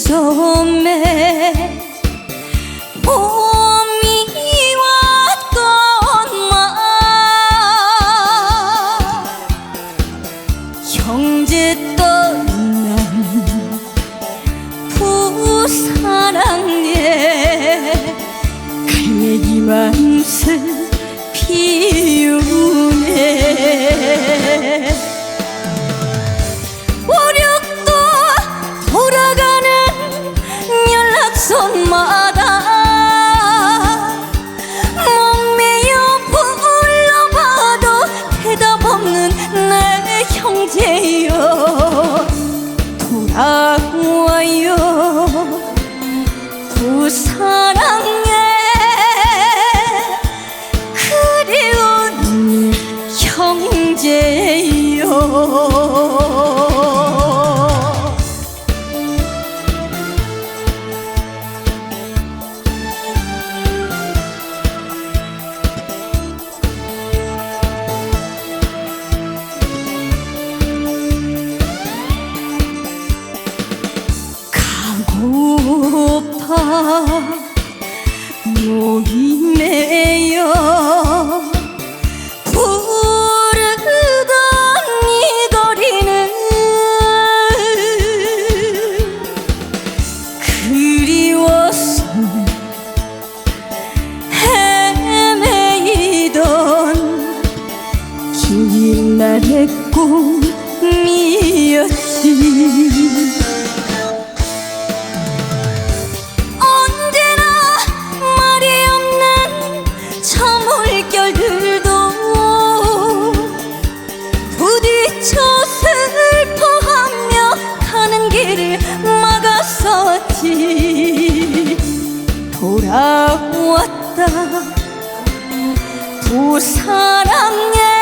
소매 봄이 왔건만. 형제 떠난 부사랑에 갈매기만 슬 피우네. 언제요. 가고파 모이 긴 날의 꿈이었지. 언제나 말이 없는 저 물결들도 부딪혀 슬퍼하며 가는 길을 막았었지. 돌아왔다. 두 사랑의